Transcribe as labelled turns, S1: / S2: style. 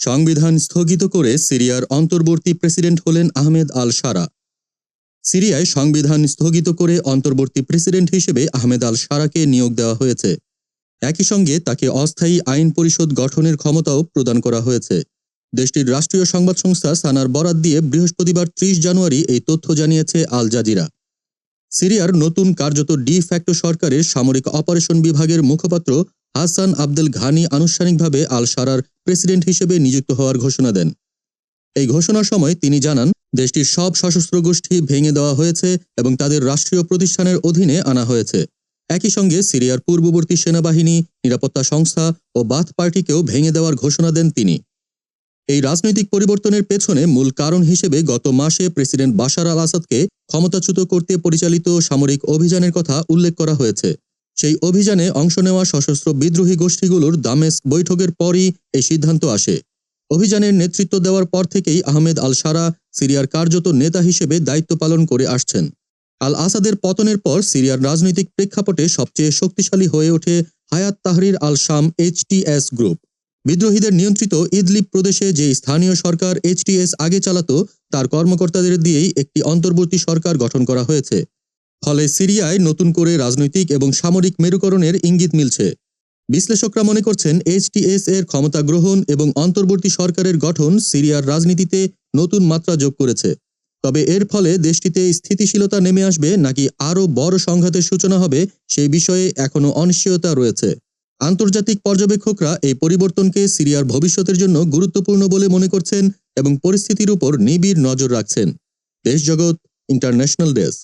S1: সংবিধান স্থগিত করে সিরিয়ার অন্তর্বর্তী প্রেসিডেন্ট হলেন আহমেদ আল সারা। সিরিয়ায় সংবিধান স্থগিত করে অন্তর্বর্তী প্রেসিডেন্ট হিসেবে আহমেদ আল সারাকে নিয়োগ দেওয়া হয়েছে। একই সঙ্গে তাকে অস্থায়ী আইন পরিষদ গঠনের ক্ষমতাও প্রদান করা হয়েছে। দেশটির রাষ্ট্রীয় সংবাদ সংস্থা সানার বরাত দিয়ে বৃহস্পতিবার ত্রিশ জানুয়ারি এই তথ্য জানিয়েছে আল জাজিরা। সিরিয়ার নতুন কার্যত ডি ফ্যাক্টো সরকারের সামরিক অপারেশন বিভাগের মুখপাত্র হাসান আব্দুল ঘানি আনুষ্ঠানিকভাবে আল সারার প্রেসিডেন্ট হিসেবে নিযুক্ত হওয়ার ঘোষণা দেন। এই ঘোষণার সময় তিনি জানান, দেশটির সব সশস্ত্র গোষ্ঠী ভেঙে দেওয়া হয়েছে এবং তাদের রাষ্ট্রীয় প্রতিষ্ঠানের অধীনে আনা হয়েছে। একই সঙ্গে সিরিয়ার পূর্ববর্তী সেনাবাহিনী, নিরাপত্তা সংস্থা ও বাথ পার্টিকেও ভেঙে দেওয়ার ঘোষণা দেন তিনি। এই রাজনৈতিক পরিবর্তনের পেছনে মূল কারণ হিসেবে গত মাসে প্রেসিডেন্ট বাশার আল আসাদকে ক্ষমতাচ্যুত করতে পরিচালিত সামরিক অভিযানের কথা উল্লেখ করা হয়েছে। সেই অভিযানে অংশ নেওয়া সশস্ত্র বিদ্রোহী গোষ্ঠীগুলোর দামেস্ক বৈঠকের পরই এই সিদ্ধান্ত আসে। অভিযানের নেতৃত্ব দেওয়ার পর থেকেই আহমেদ আল সারা সিরিয়ার কার্যত নেতা হিসেবে দায়িত্ব পালন করে আসছেন। আল আসাদের পতনের পর সিরিয়ার রাজনৈতিক প্রেক্ষাপটে সবচেয়ে শক্তিশালী হয়ে ওঠে হায়াত তাহরির আল শাম এইচটিএস গ্রুপ। বিদ্রোহীদের নিয়ন্ত্রিত ইদলিব প্রদেশে যে স্থানীয় সরকার এইচটিএস আগে চালাত, তার কর্মকর্তাদের দিয়েই একটি অন্তর্বর্তী সরকার গঠন করা হয়েছে। ফলে সিরিয়ায় নতুন করে রাজনৈতিক এবং সামরিক মেরুকরণের ইঙ্গিত মিলছে। বিশ্লেষকরা মনে করছেন এইচটিএস এর ক্ষমতা গ্রহণ এবং অন্তর্বর্তী সরকারের গঠন সিরিয়ার রাজনীতিতে নতুন মাত্রা যোগ করেছে। তবে এর ফলে দেশটিতে স্থিতিশীলতা নেমে আসবে নাকি আরও বড় সংঘাতের সূচনা হবে সেই বিষয়ে এখনও অনিশ্চয়তা রয়েছে। আন্তর্জাতিক পর্যবেক্ষকরা এই পরিবর্তনকে সিরিয়ার ভবিষ্যতের জন্য গুরুত্বপূর্ণ বলে মনে করছেন এবং পরিস্থিতির উপর নিবিড় নজর রাখছেন। Deshjagat international desk.